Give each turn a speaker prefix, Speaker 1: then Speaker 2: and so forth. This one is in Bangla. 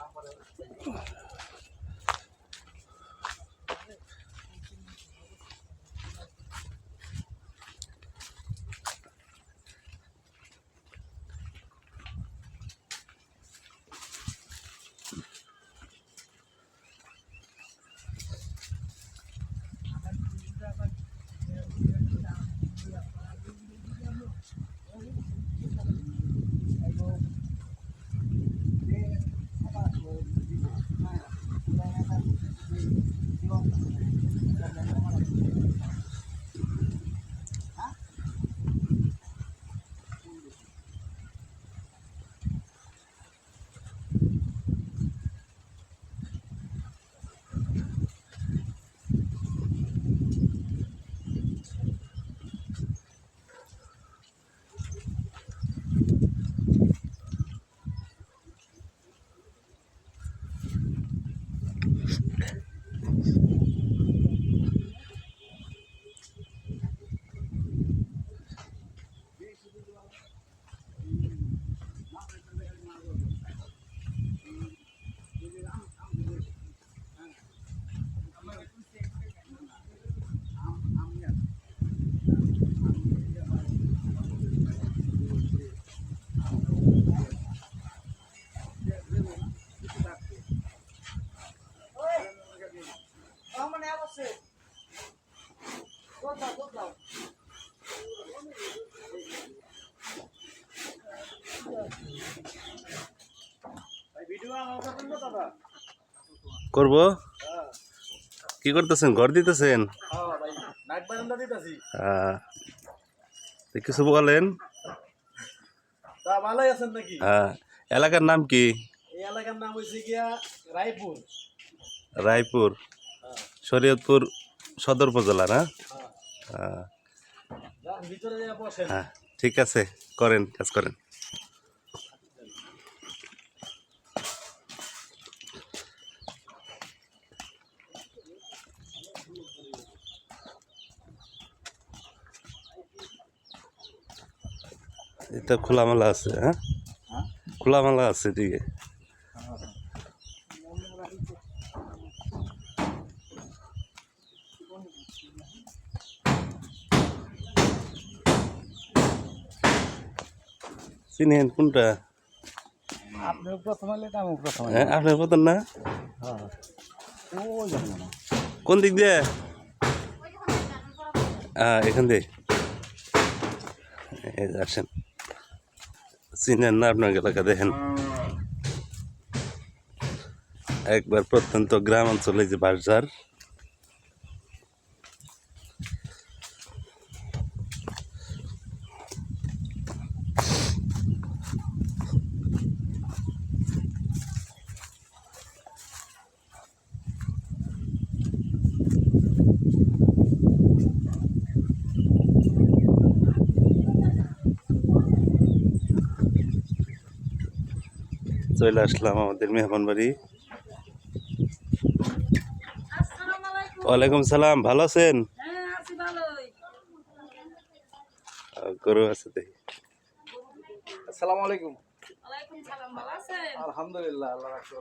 Speaker 1: 啊，好的。করব? কি করতেছেন? ঘর দিতেছেন? তো কিছু বলেন আহ, এলাকার নাম কি?
Speaker 2: এলাকার নাম হয়েছে গিয়া রায়পুর।
Speaker 1: রায়পুর। শরীয়তপুর সদর উপজেলা না?
Speaker 2: হ্যাঁ।
Speaker 1: হ্যাঁ ঠিক আছে। করেন কাজ করেন। এটা খোলামেলা আছে হ্যাঁ? খোলামেলা আছে দিকে চিনেন কোনটা?
Speaker 2: প্রথম প্রথম
Speaker 1: হ্যাঁ আপনার মতন না? কোন দিক দিয়ে? হ্যাঁ এখান দিয়ে। এই আসেন। চিনেন না আপনার এলাকা দেখেন। একবার প্রত্যন্ত গ্রাম অঞ্চলে যে বাজার চলে আসলাম আমাদের মেহমান বাড়ি। ওয়ালাইকুম সালাম ভালো আছেন?
Speaker 3: হ্যাঁ আছি ভালোই
Speaker 1: গরু আছে দেখি
Speaker 2: আসসালামু আলাইকুম।
Speaker 3: ওয়ালাইকুম সালাম ভালো আছেন?
Speaker 2: আলহামদুলিল্লাহ আল্লাহ রাখছে